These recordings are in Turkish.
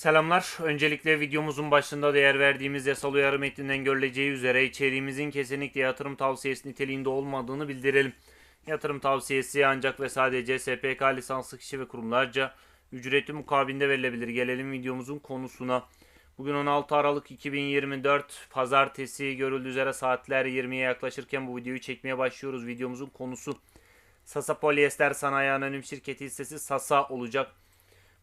Selamlar. Öncelikle videomuzun başında değer verdiğimiz yasal uyarı metninden görüleceği üzere içeriğimizin kesinlikle yatırım tavsiyesi niteliğinde olmadığını bildirelim. Yatırım tavsiyesi ancak ve sadece SPK lisanslı kişi ve kurumlarca ücretli mukabilinde verilebilir. Gelelim videomuzun konusuna. Bugün 16 Aralık 2024 Pazartesi görüldüğü üzere saatler 20'ye yaklaşırken bu videoyu çekmeye başlıyoruz. Videomuzun konusu Sasa Polyester Sanayi Anonim Şirketi hissesi Sasa olacak.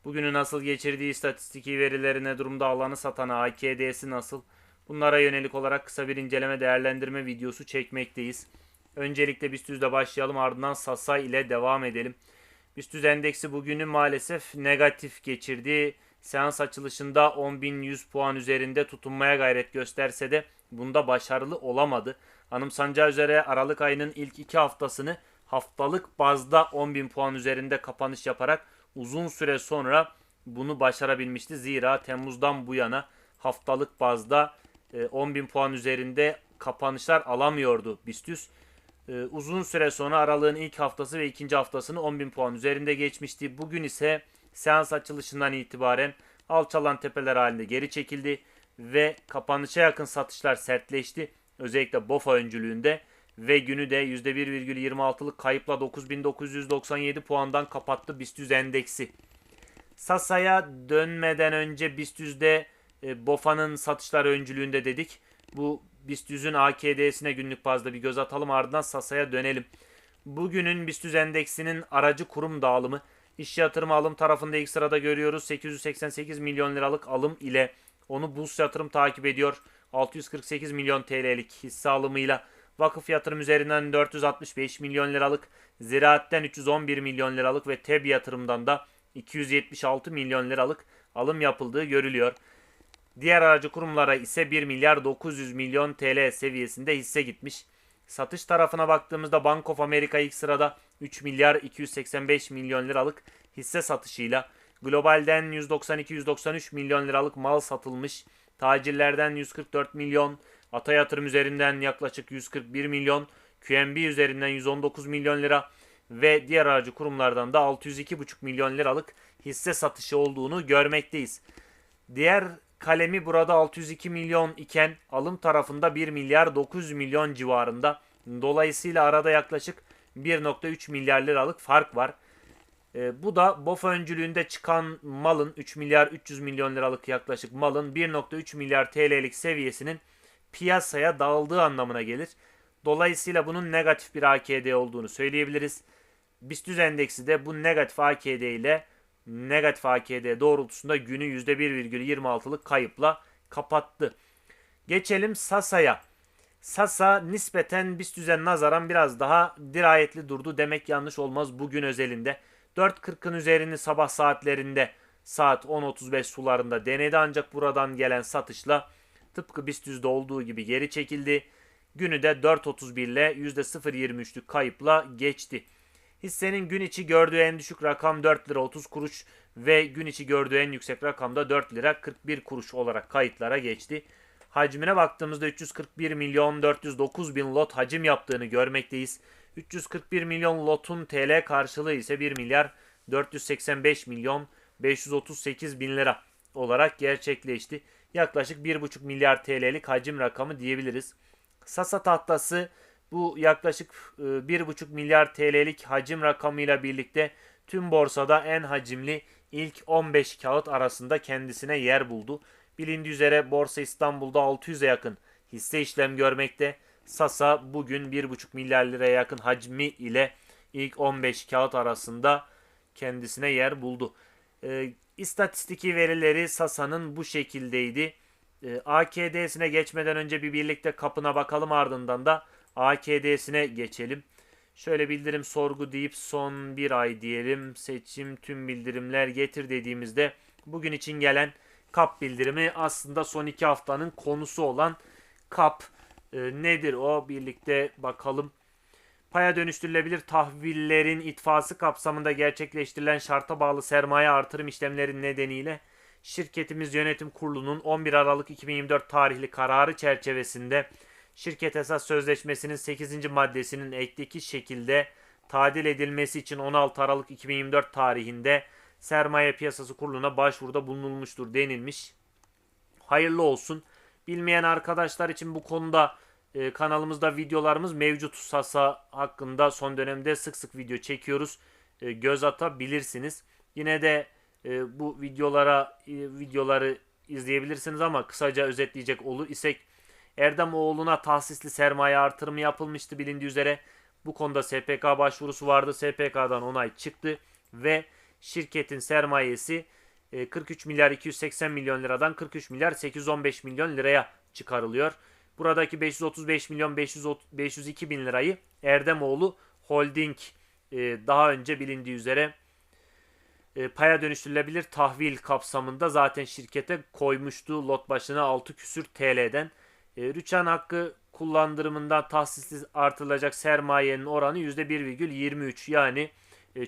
Bugünü nasıl geçirdiği istatistiki verileri ne durumda alanı satan AKD'si nasıl? Bunlara yönelik olarak kısa bir inceleme değerlendirme videosu çekmekteyiz. Öncelikle BIST başlayalım ardından Sasa ile devam edelim. BIST endeksi bugünü maalesef negatif geçirdi. Seans açılışında 10.100 puan üzerinde tutunmaya gayret gösterse de bunda başarılı olamadı. Anımsanacağı üzere Aralık ayının ilk iki haftasını haftalık bazda 10.000 puan üzerinde kapanış yaparak uzun süre sonra bunu başarabilmişti. Zira Temmuz'dan bu yana haftalık bazda 10.000 puan üzerinde kapanışlar alamıyordu BIST Uzun süre sonra aralığın ilk haftası ve ikinci haftasını 10.000 puan üzerinde geçmişti. Bugün ise seans açılışından itibaren alçalan tepeler halinde geri çekildi ve kapanışa yakın satışlar sertleşti. Özellikle BOFA öncülüğünde ve günü de %1,26'lık kayıpla 9997 puandan kapattı BIST endeksi. Sasa'ya dönmeden önce BIST e, BOFA'nın satışlar öncülüğünde dedik. Bu BIST AKD'sine günlük bazda bir göz atalım ardından Sasa'ya dönelim. Bugünün BIST endeksinin aracı kurum dağılımı İş yatırım alım tarafında ilk sırada görüyoruz. 888 milyon liralık alım ile onu Burs yatırım takip ediyor. 648 milyon TL'lik hisse alımıyla vakıf yatırım üzerinden 465 milyon liralık, ziraatten 311 milyon liralık ve TEB yatırımdan da 276 milyon liralık alım yapıldığı görülüyor. Diğer aracı kurumlara ise 1 milyar 900 milyon TL seviyesinde hisse gitmiş. Satış tarafına baktığımızda Bank of America ilk sırada 3 milyar 285 milyon liralık hisse satışıyla globalden 192-193 milyon liralık mal satılmış. Tacirlerden 144 milyon, Ata Yatırım üzerinden yaklaşık 141 milyon, QNB üzerinden 119 milyon lira ve diğer aracı kurumlardan da 602,5 milyon liralık hisse satışı olduğunu görmekteyiz. Diğer kalemi burada 602 milyon iken alım tarafında 1 milyar 900 milyon civarında. Dolayısıyla arada yaklaşık 1.3 milyar liralık fark var. E, bu da BOFA öncülüğünde çıkan malın 3 milyar 300 milyon liralık yaklaşık malın 1.3 milyar TL'lik seviyesinin piyasaya dağıldığı anlamına gelir. Dolayısıyla bunun negatif bir AKD olduğunu söyleyebiliriz. BIST endeksi de bu negatif AKD ile negatif AKD doğrultusunda günü %1,26'lık kayıpla kapattı. Geçelim Sasa'ya. Sasa nispeten BIST nazaran biraz daha dirayetli durdu demek yanlış olmaz bugün özelinde. 4.40'ın üzerini sabah saatlerinde saat 10.35 sularında denedi ancak buradan gelen satışla tıpkı BIST olduğu gibi geri çekildi. Günü de 4.31 ile %0.23'lük kayıpla geçti. Hissenin gün içi gördüğü en düşük rakam 4 lira 30 kuruş ve gün içi gördüğü en yüksek rakam da 4 lira 41 kuruş olarak kayıtlara geçti. Hacmine baktığımızda 341 milyon 409 bin lot hacim yaptığını görmekteyiz. 341 milyon lotun TL karşılığı ise 1 milyar 485 milyon 538 bin lira olarak gerçekleşti. Yaklaşık 1,5 milyar TL'lik hacim rakamı diyebiliriz. Sasa tahtası bu yaklaşık 1,5 e, milyar TL'lik hacim rakamıyla birlikte tüm borsada en hacimli ilk 15 kağıt arasında kendisine yer buldu. Bilindiği üzere Borsa İstanbul'da 600'e yakın hisse işlem görmekte. Sasa bugün 1,5 milyar liraya yakın hacmi ile ilk 15 kağıt arasında kendisine yer buldu. E, istatistiki verileri Sasa'nın bu şekildeydi. E, AKD'sine geçmeden önce bir birlikte kapına bakalım ardından da AKD'sine geçelim. Şöyle bildirim sorgu deyip son bir ay diyelim. Seçim tüm bildirimler getir dediğimizde bugün için gelen kap bildirimi aslında son iki haftanın konusu olan kap e, nedir o birlikte bakalım. Paya dönüştürülebilir tahvillerin itfası kapsamında gerçekleştirilen şarta bağlı sermaye artırım işlemleri nedeniyle şirketimiz yönetim kurulunun 11 Aralık 2024 tarihli kararı çerçevesinde şirket esas sözleşmesinin 8. maddesinin ekteki şekilde tadil edilmesi için 16 Aralık 2024 tarihinde Sermaye Piyasası Kurulu'na başvuruda bulunulmuştur denilmiş. Hayırlı olsun. Bilmeyen arkadaşlar için bu konuda e, kanalımızda videolarımız mevcut. Sasa hakkında son dönemde sık sık video çekiyoruz. E, göz atabilirsiniz. Yine de e, bu videolara e, videoları izleyebilirsiniz ama kısaca özetleyecek olur isek Erdem oğluna tahsisli sermaye artırımı yapılmıştı bilindiği üzere. Bu konuda SPK başvurusu vardı. SPK'dan onay çıktı ve şirketin sermayesi e, 43 milyar 280 milyon liradan 43 milyar 815 milyon liraya çıkarılıyor. Buradaki 535 milyon 500, 502 bin lirayı Erdemoğlu Holding e, daha önce bilindiği üzere e, paya dönüştürülebilir tahvil kapsamında zaten şirkete koymuştu lot başına 6 küsür TL'den. E, rüçhan hakkı kullandırımından tahsisli artırılacak sermayenin oranı %1,23 yani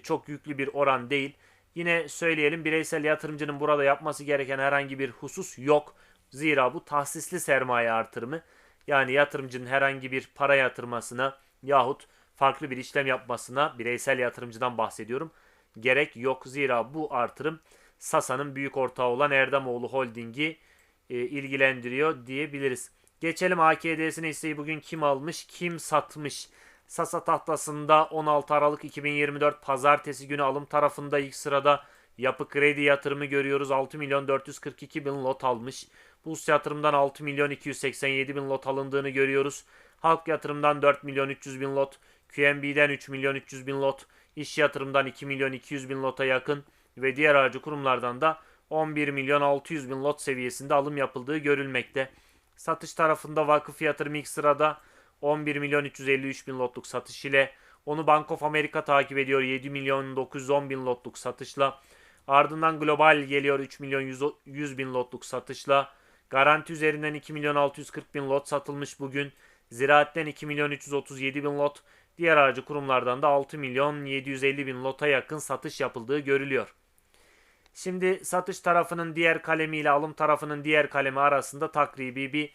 çok yüklü bir oran değil. Yine söyleyelim bireysel yatırımcının burada yapması gereken herhangi bir husus yok. Zira bu tahsisli sermaye artırımı yani yatırımcının herhangi bir para yatırmasına yahut farklı bir işlem yapmasına bireysel yatırımcıdan bahsediyorum. Gerek yok zira bu artırım Sasa'nın büyük ortağı olan Erdemoğlu Holding'i e, ilgilendiriyor diyebiliriz. Geçelim AKD'sine hisseyi bugün kim almış, kim satmış? Sasa tahtasında 16 Aralık 2024 pazartesi günü alım tarafında ilk sırada yapı kredi yatırımı görüyoruz. 6 milyon 442 bin lot almış. Burs yatırımdan 6 milyon 287 bin lot alındığını görüyoruz. Halk yatırımdan 4 milyon 300 bin lot. QNB'den 3 milyon 300 bin lot. İş yatırımdan 2 milyon 200 bin lota yakın. Ve diğer aracı kurumlardan da 11 milyon 600 bin lot seviyesinde alım yapıldığı görülmekte. Satış tarafında vakıf yatırım ilk sırada 11 milyon 353 bin lotluk satış ile onu Bank of America takip ediyor 7 milyon 910 bin lotluk satışla. Ardından Global geliyor 3 milyon 100, 100 bin lotluk satışla. Garanti üzerinden 2 milyon 640 bin lot satılmış bugün. Ziraatten 2 milyon 337 bin lot. Diğer aracı kurumlardan da 6 milyon 750 bin lota yakın satış yapıldığı görülüyor. Şimdi satış tarafının diğer kalemi ile alım tarafının diğer kalemi arasında takribi bir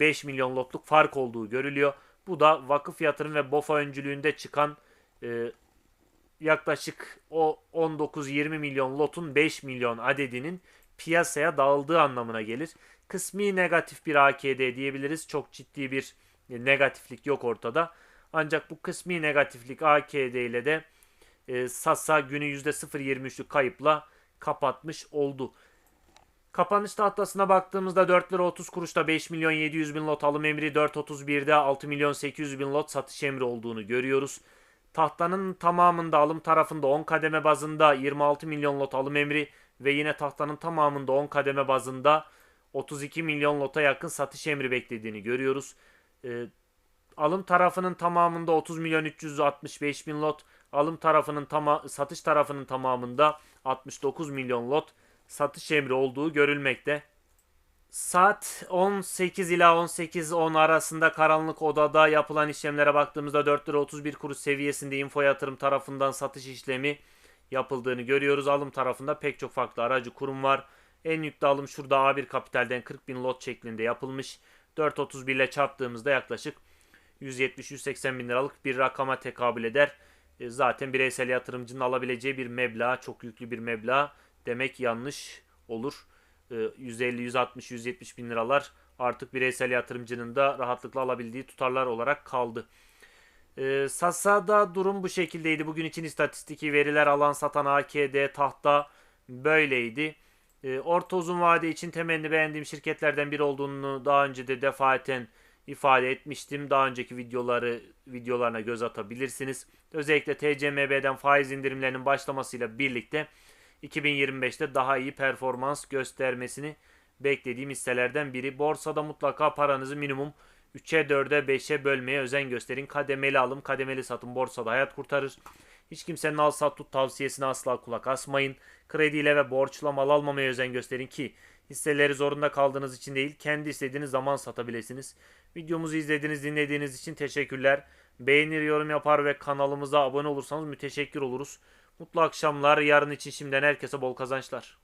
5 milyon lotluk fark olduğu görülüyor. Bu da vakıf yatırım ve BOFA öncülüğünde çıkan e, yaklaşık o 19-20 milyon lotun 5 milyon adedinin piyasaya dağıldığı anlamına gelir. Kısmi negatif bir AKD diyebiliriz. Çok ciddi bir negatiflik yok ortada. Ancak bu kısmi negatiflik AKD ile de e, Sasa günü %0.23'lük kayıpla kapatmış oldu. Kapanış tahtasına baktığımızda 4 lira 30 kuruşta 5 milyon 700 bin lot alım emri 4.31'de 6 milyon 800 bin lot satış emri olduğunu görüyoruz. Tahtanın tamamında alım tarafında 10 kademe bazında 26 milyon lot alım emri ve yine tahtanın tamamında 10 kademe bazında 32 milyon lota yakın satış emri beklediğini görüyoruz. Ee, alım tarafının tamamında 30 milyon 365 bin lot, alım tarafının tama satış tarafının tamamında 69 milyon lot satış emri olduğu görülmekte. Saat 18 ila 18.10 arasında karanlık odada yapılan işlemlere baktığımızda 4 lira 31 kuruş seviyesinde info yatırım tarafından satış işlemi yapıldığını görüyoruz. Alım tarafında pek çok farklı aracı kurum var. En yüklü alım şurada A1 Kapital'den 40 bin lot şeklinde yapılmış. 4.31 ile çarptığımızda yaklaşık 170-180 bin liralık bir rakama tekabül eder. E, zaten bireysel yatırımcının alabileceği bir meblağ, çok yüklü bir meblağ demek yanlış olur. 150, 160, 170 bin liralar artık bireysel yatırımcının da rahatlıkla alabildiği tutarlar olarak kaldı. E, Sasa'da durum bu şekildeydi. Bugün için istatistiki veriler alan satan AKD tahta böyleydi. E, orta uzun vade için temelli beğendiğim şirketlerden biri olduğunu daha önce de defaten ifade etmiştim. Daha önceki videoları videolarına göz atabilirsiniz. Özellikle TCMB'den faiz indirimlerinin başlamasıyla birlikte 2025'te daha iyi performans göstermesini beklediğim hisselerden biri. Borsada mutlaka paranızı minimum 3'e 4'e 5'e bölmeye özen gösterin. Kademeli alım, kademeli satım borsada hayat kurtarır. Hiç kimsenin al sat tut tavsiyesine asla kulak asmayın. Krediyle ve borçla mal almamaya özen gösterin ki hisseleri zorunda kaldığınız için değil kendi istediğiniz zaman satabilirsiniz. Videomuzu izlediğiniz dinlediğiniz için teşekkürler. Beğenir yorum yapar ve kanalımıza abone olursanız müteşekkir oluruz. Mutlu akşamlar. Yarın için şimdiden herkese bol kazançlar.